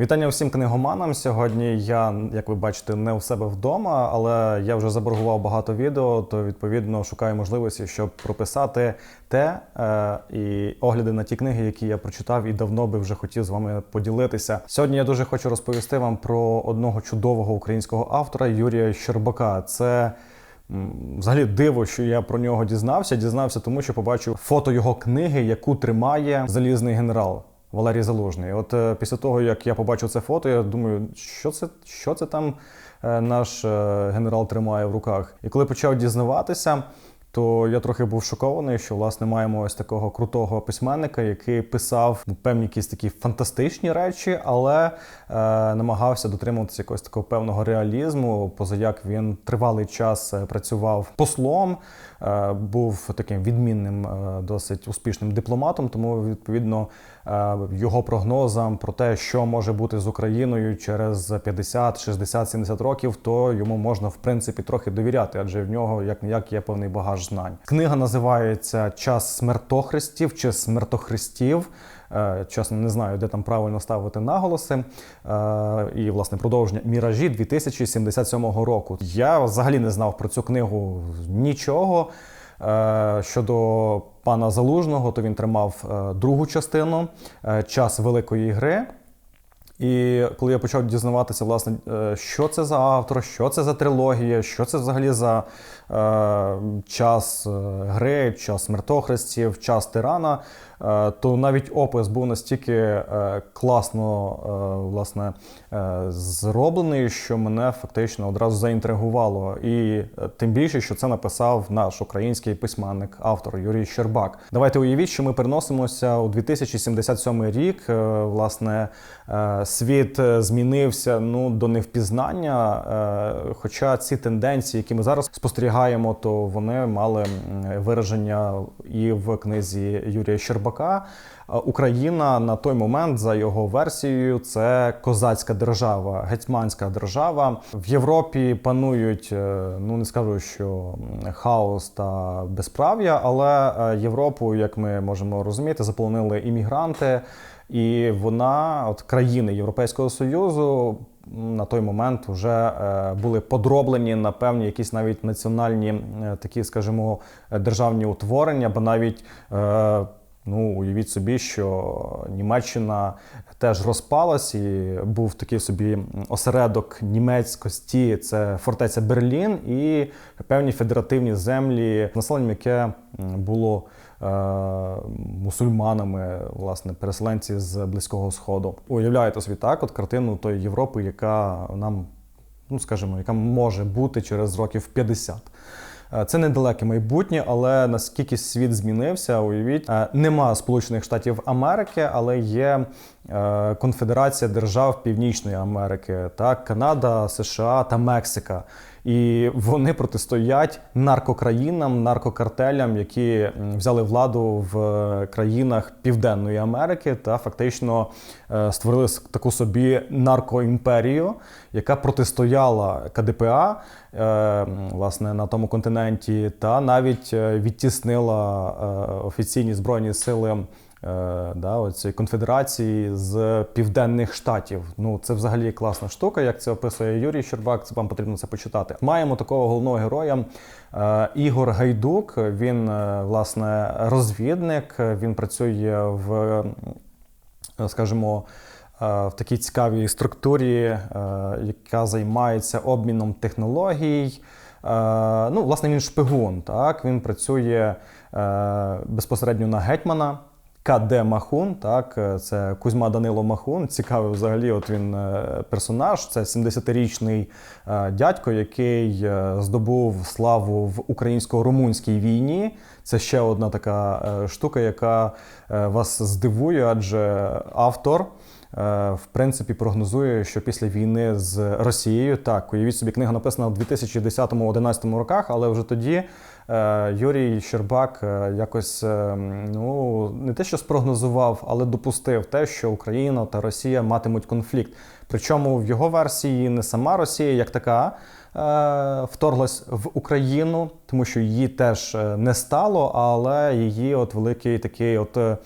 Вітання всім книгоманам. Сьогодні я, як ви бачите, не у себе вдома, але я вже заборгував багато відео, то відповідно шукаю можливості, щоб прописати те е, і огляди на ті книги, які я прочитав і давно би вже хотів з вами поділитися. Сьогодні я дуже хочу розповісти вам про одного чудового українського автора Юрія Щербака. Це Взагалі диво, що я про нього дізнався. Дізнався, тому що побачив фото його книги, яку тримає залізний генерал. Валерій Залужний. От е, після того, як я побачив це фото, я думаю, що це, що це там е, наш е, генерал тримає в руках. І коли почав дізнаватися, то я трохи був шокований, що власне маємо ось такого крутого письменника, який писав ну, певні якісь такі фантастичні речі, але е, намагався дотримуватися якогось такого певного реалізму. Позаяк він тривалий час працював послом, е, був таким відмінним, е, досить успішним дипломатом. Тому відповідно його прогнозам про те, що може бути з Україною через 50, 60, 70 років, то йому можна в принципі трохи довіряти, адже в нього як ніяк є певний багаж знань. Книга називається Час смертохрестів чи смертохрестів. Е, Чесно, не знаю, де там правильно ставити наголоси. Е, І власне продовження міражі 2077 року. Я взагалі не знав про цю книгу нічого. Е, Щодо пана Залужного, то він тримав е, другу частину е, час великої гри. І коли я почав дізнаватися, власне, е, що це за автор, що це за трилогія, що це взагалі за е, час гри, час смертохрестів, час тирана, то навіть опис був настільки е, класно е, власне, е, зроблений, що мене фактично одразу заінтригувало. І е, тим більше, що це написав наш український письменник, автор Юрій Щербак. Давайте уявіть, що ми переносимося у 2077 рік. Е, Власне, е, світ е, змінився ну до невпізнання. е, Хоча ці тенденції, які ми зараз спостерігаємо, то вони мали вираження і в книзі Юрія Щербака. Е, Україна на той момент, за його версією, це козацька держава, гетьманська держава. В Європі панують, е, ну не скажу, що хаос та безправ'я, але е, Європу, як ми можемо розуміти, заполонили іммігранти. І вона, от країни Європейського Союзу, на той момент вже були подроблені на певні якісь навіть національні такі, скажімо, державні утворення, бо навіть. Ну, уявіть собі, що Німеччина теж розпалась, і був такий собі осередок німецькості, це фортеця Берлін і певні федеративні землі, населенням, яке було е, мусульманами, власне, переселенці з Близького Сходу. Уявляєте собі так, от картину тої Європи, яка нам, ну скажімо, яка може бути через років 50. Е, Це недалеке майбутнє, але наскільки світ змінився, уявіть, Е, нема Сполучених Штатів Америки, але є е, Конфедерація держав Північної Америки, так, Канада, США та Мексика. І вони протистоять наркокраїнам, наркокартелям, які взяли владу в е, країнах Південної Америки та фактично е, створили таку собі наркоімперію, яка протистояла КДПА е, власне на тому континенті, та навіть відтіснила офіційні збройні сили. Е, Да, оцієї конфедерації з південних штатів. Ну це взагалі класна штука. Як це описує Юрій Щербак, це вам потрібно це почитати. Маємо такого головного героя е, Ігор Гайдук. Він е, власне розвідник. Він працює в скажімо, в такій цікавій структурі, яка займається обміном технологій. Ну, власне, він шпигун. Так? Він працює безпосередньо на гетьмана. КД Махун, так, е, це Кузьма Данило Махун. Цікавий взагалі, от він е, персонаж. Це 70-річний е, дядько, який здобув славу в українсько-румунській війні. Це ще одна така штука, яка вас здивує, адже автор. В принципі, прогнозує, що після війни з Росією, так, уявіть собі, книга написана в 2010-2011 роках, але вже тоді Юрій Щербак е, якось е, ну не те, що спрогнозував, але допустив те, що Україна та Росія матимуть конфлікт. Причому в його версії не сама Росія як така е, вторглась в Україну, тому що її теж е, не стало, але її от великий такий от. е,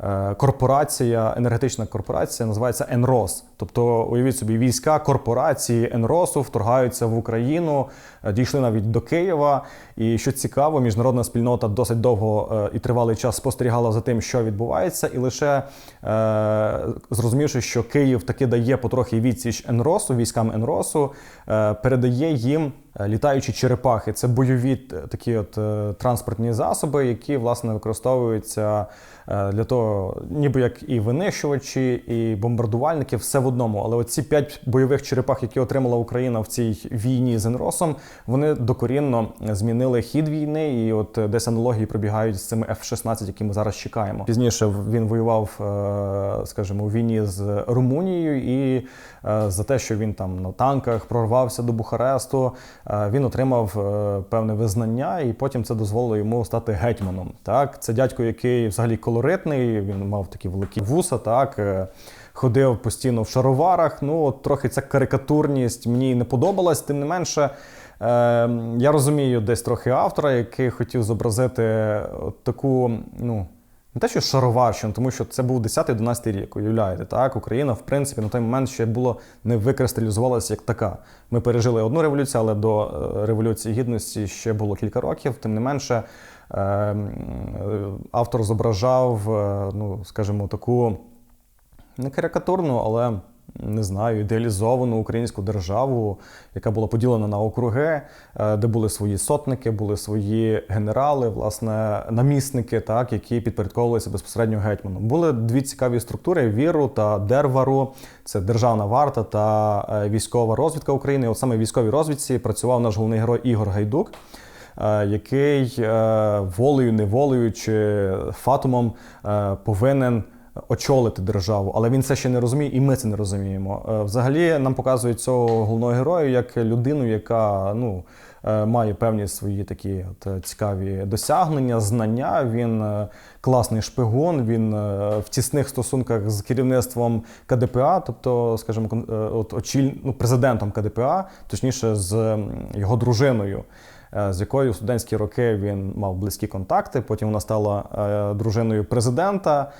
е, Корпорація, енергетична корпорація називається ЕНРОС. Тобто, уявіть собі, війська корпорації НРОСу вторгаються в Україну, е, дійшли навіть до Києва. І що цікаво, міжнародна спільнота досить довго е, і тривалий час спостерігала за тим, що відбувається, і лише е, зрозумівши, що Київ таки дає потрохи відсіч НРОСу, військам НРОСу, е, передає їм е, літаючі черепахи. Це бойові такі от транспортні засоби, які власне використовуються для того, ніби як і винищувачі, і бомбардувальники, все в одному. Але оці п'ять бойових черепах, які отримала Україна в цій війні з НРОСом, вони докорінно змінили хід війни, і от е, десь аналогії пробігають з цими F-16, які ми зараз чекаємо. Пізніше він воював, е, скажімо, у війні з Румунією, і е, за те, що він там на танках прорвався до Бухаресту, він отримав певне визнання, і потім це дозволило йому стати гетьманом. Так, це дядько, який взагалі колоритний, він мав такі великі вуса, так. Е, Ходив постійно в шароварах. Ну, от трохи ця карикатурність мені не подобалась. Тим не менше, е, я розумію десь трохи автора, який хотів зобразити от таку, ну. Не те, що шароварщину, тому що це був 10-11 рік, уявляєте, так? Україна, в принципі, на той момент ще було не викристалізувалася як така. Ми пережили одну революцію, але до е, Революції Гідності ще було кілька років. Тим не менше, е, м, е, автор зображав, е, ну, скажімо, таку не карикатурну, але не знаю, ідеалізовану українську державу, яка була поділена на округи, е, де були свої сотники, були свої генерали, власне, намісники, так, які підпорядковувалися безпосередньо гетьману. Були дві цікаві структури: віру та дервару. Це державна варта та е, військова розвідка України. От саме в військовій розвідці працював наш головний герой Ігор Гайдук. е, Який волею, неволею чи фатумом повинен очолити державу, але він це ще не розуміє, і ми це не розуміємо. Е, Взагалі нам показують цього головного героя як людину, яка ну. е, Має певні свої такі от е, цікаві досягнення, знання. Він класний шпигун. Він в тісних стосунках з керівництвом КДПА, тобто, скажімо, от очіль, ну, президентом КДПА, точніше, з його дружиною з якою в студентські роки він мав близькі контакти. Потім вона стала дружиною президента.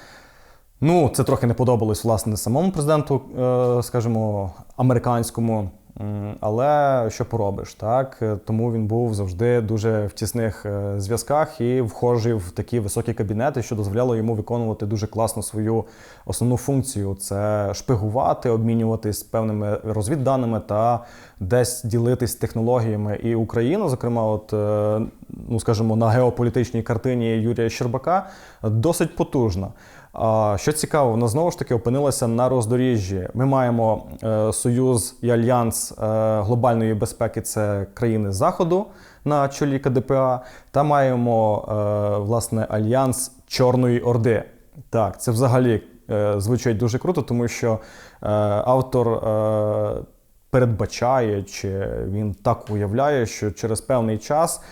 Ну, це трохи не подобалось власне самому президенту, е, скажімо, американському. Але що поробиш, так? Е, Тому він був завжди дуже в тісних е, зв'язках і вхожий в такі високі кабінети, що дозволяло йому виконувати дуже класно свою основну функцію: це шпигувати, обмінюватись певними розвідданими та десь ділитись технологіями. І Україна, зокрема, от ну скажімо, на геополітичній картині Юрія Щербака досить потужна. Що цікаво, вона знову ж таки опинилася на роздоріжжі. Ми маємо е, союз і альянс е, глобальної безпеки це країни Заходу на чолі КДПА, та маємо е, власне альянс Чорної Орди. Так, це взагалі звучить дуже круто, тому що автор. Передбачає, чи він так уявляє, що через певний час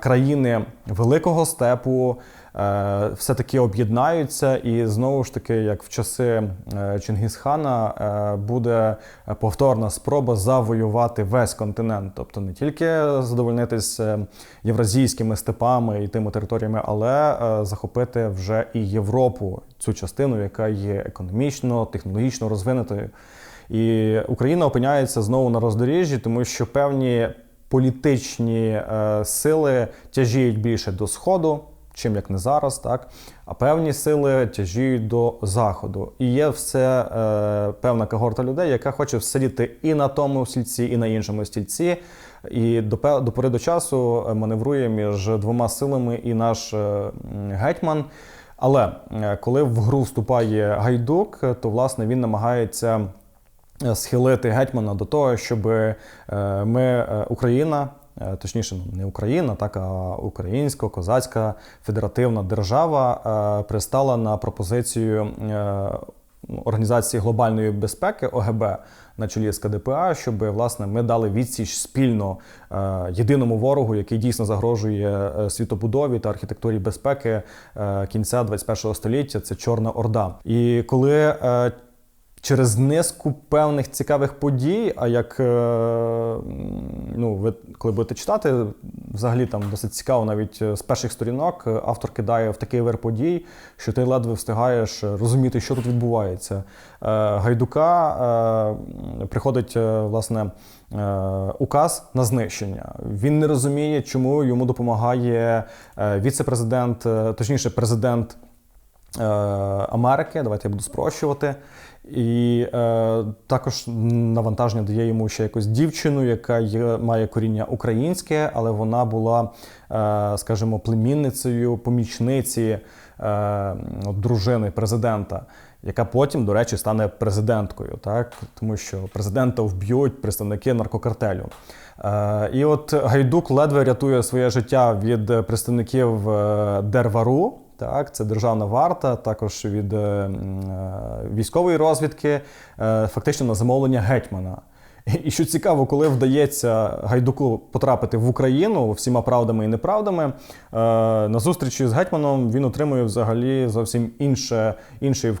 країни Великого степу е, все-таки об'єднаються, і знову ж таки, як в часи е, Чингісхана, е, буде повторна спроба завоювати весь континент, тобто не тільки задовольнитись євразійськими степами і тими територіями, але захопити вже і Європу, цю частину, яка є економічно, технологічно розвинутою. І Україна опиняється знову на роздоріжжі, тому що певні політичні сили тяжіють більше до сходу, чим як не зараз, так а певні сили тяжіють до заходу. І є все е, певна когорта людей, яка хоче сидіти і на тому стільці, і на іншому стільці. І до, до пори до часу е, маневрує між двома силами і наш е, гетьман. Але е, коли в гру вступає гайдук, то власне він намагається е, схилити гетьмана до того, щоб ми, Україна, точніше, ну, не Україна, так а українсько-козацька федеративна держава е, пристала на пропозицію. е, Організації глобальної безпеки ОГБ на чолі з КДПА, щоб власне ми дали відсіч спільно е, єдиному ворогу, який дійсно загрожує е, світобудові та архітектурі безпеки е, кінця 21-го століття. Це Чорна Орда. І коли е, через низку певних цікавих подій. А як е, ну, ви коли будете читати, взагалі там досить цікаво, навіть е, з перших сторінок е, автор кидає в такий вир подій, що ти ледве встигаєш розуміти, що тут відбувається. Гайдука приходить власне указ на знищення. Він не розуміє, чому йому допомагає віце-президент, точніше, президент. Америки, давайте я буду спрощувати. І е, також навантаження дає йому ще якусь дівчину, яка є, має коріння українське, але вона була, е, скажімо, племінницею помічниці е, дружини президента, яка потім, до речі, стане президенткою, так? тому що президента вб'ють представники наркокартелю. Е, і от Гайдук ледве рятує своє життя від представників е, Дервару. Так, це державна варта, також від е, е, військової розвідки, е, фактично на замовлення гетьмана. І- що цікаво, коли вдається гайдуку потрапити в Україну всіма правдами і неправдами, на зустрічі з гетьманом він отримує взагалі зовсім інше, інший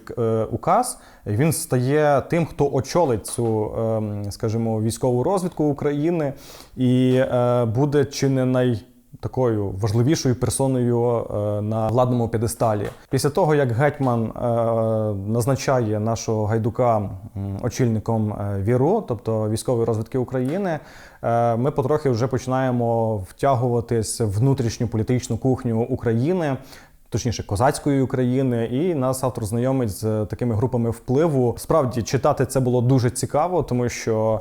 указ. Він стає тим, хто очолить цю, скажімо, військову розвідку України і буде чи не най такою важливішою персоною е, на владному п'єдесталі. Після того, як гетьман е, назначає нашого гайдука очільником е, ВІРУ, тобто військової розвідки України, ми потрохи вже починаємо втягуватись в внутрішню політичну кухню України. Точніше, козацької України, і нас автор знайомить з такими групами впливу. Справді читати це було дуже цікаво, тому що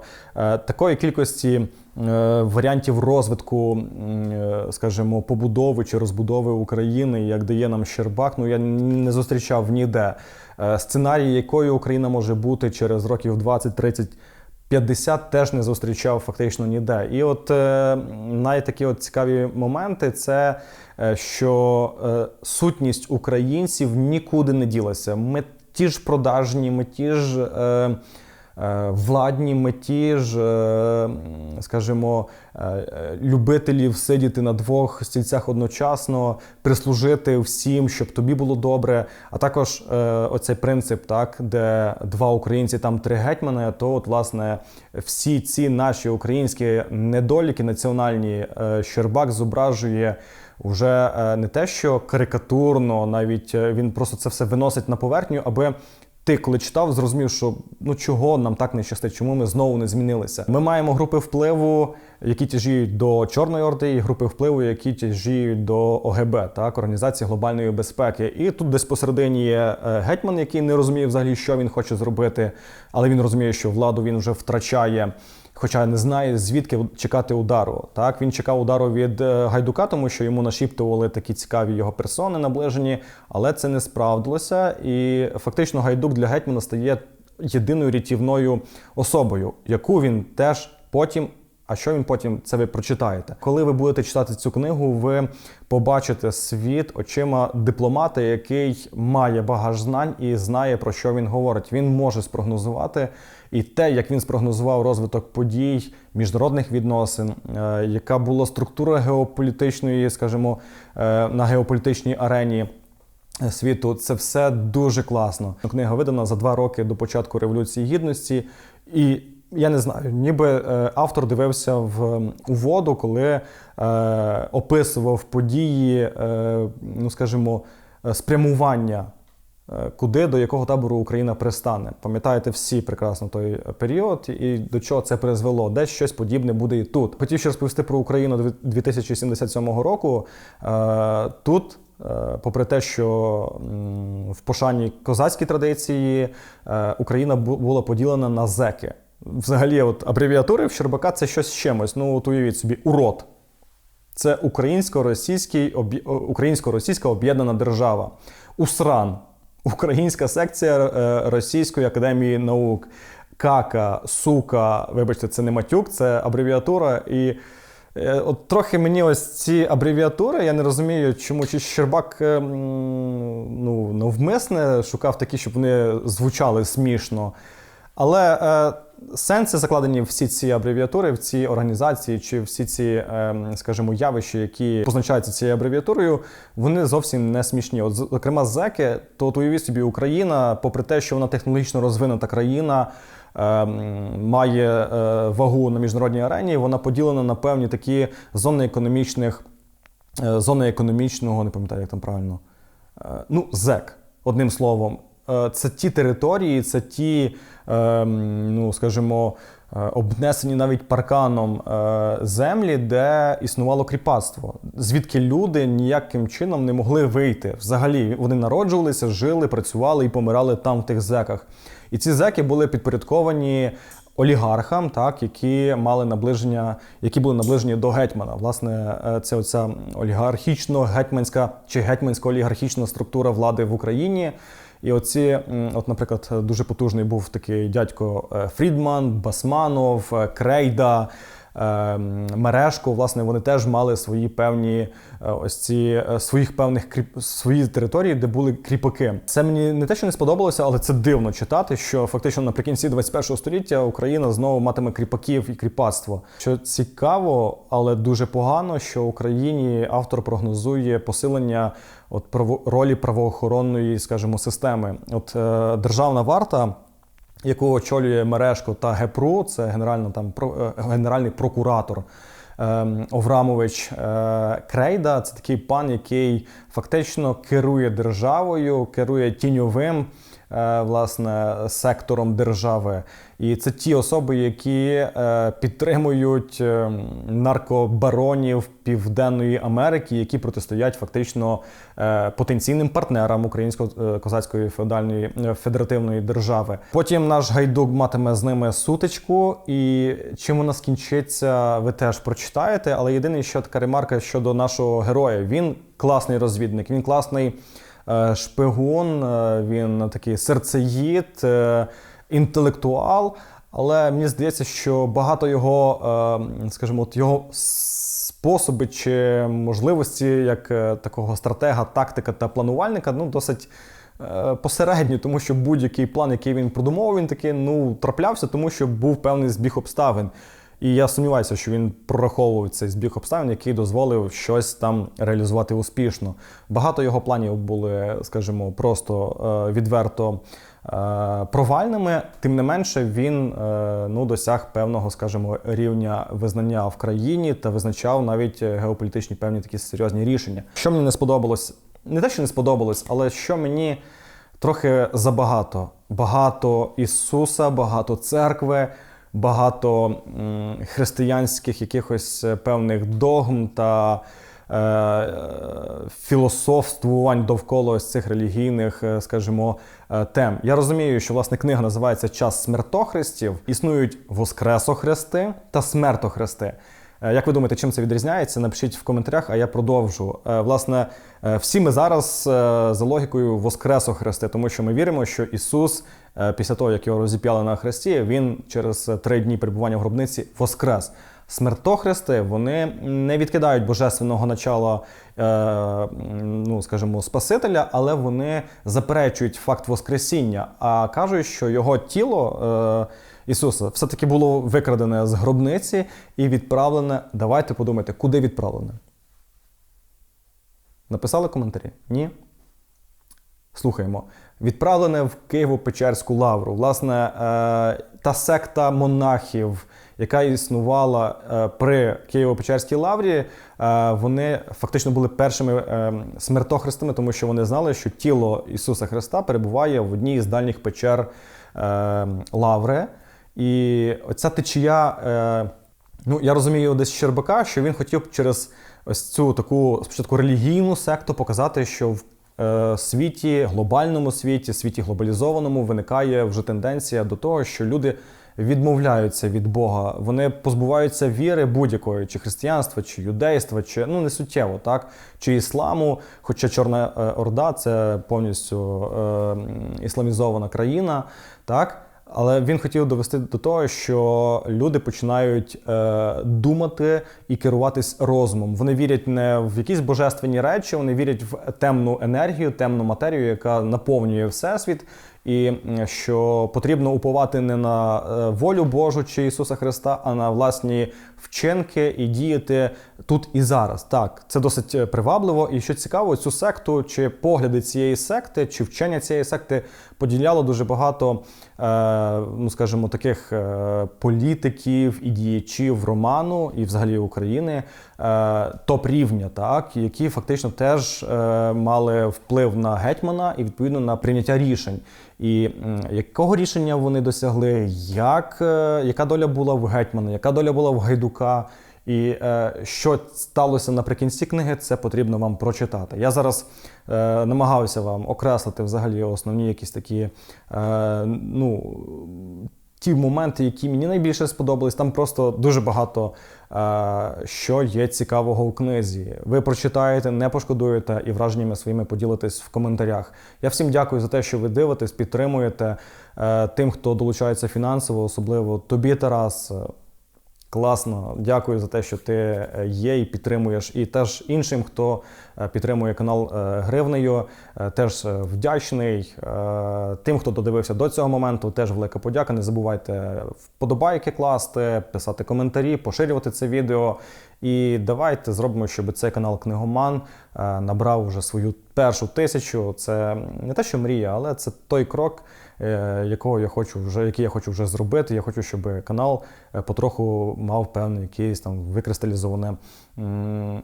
такої кількості варіантів розвитку, е, скажімо, побудови чи розбудови України, як дає нам Щербак, ну я не зустрічав ніде. Е, Сценарій, якою Україна може бути через років 20-30 50 теж не зустрічав фактично ніде. І от е, навіть такі от цікаві моменти це е, що е, сутність українців нікуди не ділася. Ми ті ж продажні, ми ті ж. Е, е, Владні ми ті ж, е, скажімо, е, е, любителів сидіти на двох стільцях одночасно, прислужити всім, щоб тобі було добре. А також е, оцей принцип, так, де два українці, там три гетьмани, то от, власне, всі ці наші українські недоліки національні е, Щербак зображує вже е, не те, що карикатурно, навіть е, він просто це все виносить на поверхню, аби ти, коли читав, зрозумів, що ну чого нам так не щастить, чому ми знову не змінилися. Ми маємо групи впливу, які тяжіють до Чорної Орди, і групи впливу, які тяжіють до ОГБ, так Організації глобальної безпеки. І тут десь посередині є е, гетьман, який не розуміє взагалі, що він хоче зробити, але він розуміє, що владу він вже втрачає. Хоча не знає звідки чекати удару. Так він чекав удару від е, гайдука, тому що йому нашіптували такі цікаві його персони наближені, але це не справдилося. І фактично гайдук для гетьмана стає єдиною рятівною особою, яку він теж потім. А що він потім це ви прочитаєте? Коли ви будете читати цю книгу, ви побачите світ очима дипломата, який має багаж знань і знає про що він говорить. Він може спрогнозувати і те, як він спрогнозував розвиток подій, міжнародних відносин, е, яка була структура геополітичної, скажімо, е, на геополітичній арені. Світу це все дуже класно. Книга видана за два роки до початку революції гідності, і я не знаю, ніби е, автор дивився в у воду, коли е, описував події, е, ну скажімо, е, спрямування Е, куди до якого табору Україна пристане. Пам'ятаєте всі прекрасно той період і до чого це призвело. Десь щось подібне буде і тут. Хотів ще розповісти про Україну 2077 року. Е, Тут. е, Попри те, що в пошані козацькій традиції е, Україна була поділена на зеки. Взагалі, от абревіатури в Щербака це щось з чимось. Ну, от уявіть собі, урод. Це українсько-російська об'єднана держава. УСРАН Українська секція е, Російської академії наук. Кака, сука, вибачте, це не матюк, це абревіатура. І е, от трохи мені ось ці абревіатури, я не розумію, чому чи Щербак е, ну, навмисне шукав такі, щоб вони звучали смішно. Але сенси закладені всі ці абревіатури, в ці організації чи всі ці, е, скажімо, явища, які позначаються цією абревіатурою, вони зовсім не смішні. От, зокрема, зеки, то от уявіть собі, Україна, попри те, що вона технологічно розвинута країна. е, Має е, вагу на міжнародній арені, вона поділена на певні такі зони економічних, е, зони економічного, не пам'ятаю, як там правильно. Е, Ну, ЗЕК, одним словом. Е, Це ті території, це ті, е, ну скажімо, е, обнесені навіть парканом е, землі, де існувало кріпацтво, звідки люди ніяким чином не могли вийти. Взагалі вони народжувалися, жили, працювали і помирали там в тих зеках. І ці зеки були підпорядковані олігархам, так, які мали наближення, які були наближені до гетьмана. Власне, це оця олігархічно-гетьманська чи гетьмансько-олігархічна структура влади в Україні. І оці, от, наприклад, дуже потужний був такий дядько е, Фрідман, Басманов, е, Крейда. Е, м, Мережко, власне, вони теж мали свої певні е, ось ці е, своїх певних кріп... свої території, де були кріпаки. Це мені не те, що не сподобалося, але це дивно читати, що фактично наприкінці 21 століття Україна знову матиме кріпаків і кріпацтво. Що цікаво, але дуже погано, що Україні автор прогнозує посилення от право... ролі правоохоронної, скажімо, системи. От е, державна варта яку очолює Мережко та ГЕПРУ, це генеральна, там, е, генеральний прокуратор ем, Оврамович е, Крейда. Це такий пан, який фактично керує державою, керує тіньовим. е, Власне, сектором держави, і це ті особи, які е, підтримують е, наркобаронів Південної Америки, які протистоять фактично е, потенційним партнерам українсько-козацької феодальної федеративної держави. Потім наш гайдук матиме з ними сутичку, і чим вона скінчиться, ви теж прочитаєте. Але єдине, що така ремарка щодо нашого героя, він класний розвідник, він класний шпигун, він такий серцеїд, інтелектуал. Але мені здається, що багато його, е, скажімо, от його способи чи можливості як е, такого стратега, тактика та планувальника, ну досить. е, Посередньо, тому що будь-який план, який він продумовував, він таки ну траплявся, тому що був певний збіг обставин. І я сумніваюся, що він прораховував цей збіг обставин, який дозволив щось там реалізувати успішно. Багато його планів були, скажімо, просто е, відверто провальними. Тим не менше, він е, ну, досяг певного, скажімо, рівня визнання в країні та визначав навіть е, геополітичні певні такі серйозні рішення. Що мені не сподобалось, не те, що не сподобалось, але що мені трохи забагато. Багато Ісуса, багато церкви, багато християнських якихось е, певних догм та е, е, філософствувань довкола ось цих релігійних, е, скажімо, е, тем. Я розумію, що власне книга називається Час смертохрестів. Існують воскресохрести та смертохрести. Е, Як ви думаєте, чим це відрізняється? Напишіть в коментарях, а я продовжу. Е, Власне, е, всі ми зараз е, за логікою воскресо хрести, тому що ми віримо, що Ісус, е, після того, як його розіп'яли на хресті, він через е, три дні перебування в гробниці воскрес. Смертохрести вони не відкидають божественного начала, е, ну скажімо, Спасителя, але вони заперечують факт Воскресіння, а кажуть, що його тіло. Е, Ісуса все-таки було викрадене з гробниці і відправлене. Давайте подумайте, куди відправлене? Написали коментарі? Ні? Слухаємо. Відправлене в Києво-Печерську лавру. Власне, е, та секта монахів, яка існувала е, при Києво-Печерській лаврі, е, вони фактично були першими смертохрестами, тому що вони знали, що тіло Ісуса Христа перебуває в одній з дальніх печер лаври. І оця течія, ну я розумію десь Щербака, що він хотів через ось цю таку спочатку релігійну секту показати, що в світі, глобальному світі, світі глобалізованому виникає вже тенденція до того, що люди відмовляються від Бога, вони позбуваються віри будь-якої, чи християнства, чи юдейства, чи ну не суттєво, так, чи ісламу. Хоча Чорна е, Орда це повністю е, ісламізована країна, так. Але він хотів довести до того, що люди починають е, думати і керуватись розумом. Вони вірять не в якісь божественні речі, вони вірять в темну енергію, темну матерію, яка наповнює всесвіт. І що потрібно уповати не на е, волю Божу чи Ісуса Христа, а на власні вчинки і діяти тут і зараз. Так, це досить е, привабливо. І що цікаво, цю секту чи погляди цієї секти, чи вчення цієї секти поділяло дуже багато, е, ну скажімо, таких політиків і діячів Роману і взагалі України топ-рівня, так, які фактично теж мали вплив на гетьмана і відповідно на прийняття рішень. І якого рішення вони досягли, як, е, яка доля була в гетьмана, яка доля була в гайдука, і е, що сталося наприкінці книги, це потрібно вам прочитати. Я зараз е, намагаюся вам окреслити взагалі основні якісь такі е, ну, ті моменти, які мені найбільше сподобались. Там просто дуже багато е, що є цікавого у книзі. Ви прочитаєте, не пошкодуєте і враженнями своїми поділитесь в коментарях. Я всім дякую за те, що ви дивитесь, підтримуєте е, тим, хто долучається фінансово, особливо тобі, Тарас. Класно, дякую за те, що ти е, є і підтримуєш. І теж іншим, хто підтримує канал е, гривнею, е, теж е, вдячний. Е, Тим, хто додивився до цього моменту, теж велика подяка. Не забувайте вподобайки класти, писати коментарі, поширювати це відео. І давайте зробимо, щоб цей канал Книгоман е, набрав вже свою першу тисячу. Це не те, що мрія, але це той крок, е, якого я хочу вже, який я хочу вже зробити. Я хочу, щоб канал е, потроху мав певне якесь там викристалізоване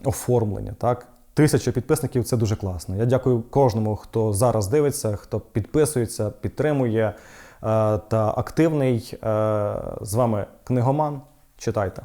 оформлення. Так? Тисяча підписників це дуже класно. Я дякую кожному, хто зараз дивиться, хто підписується, підтримує е, та активний. Е, з вами книгоман. Читайте.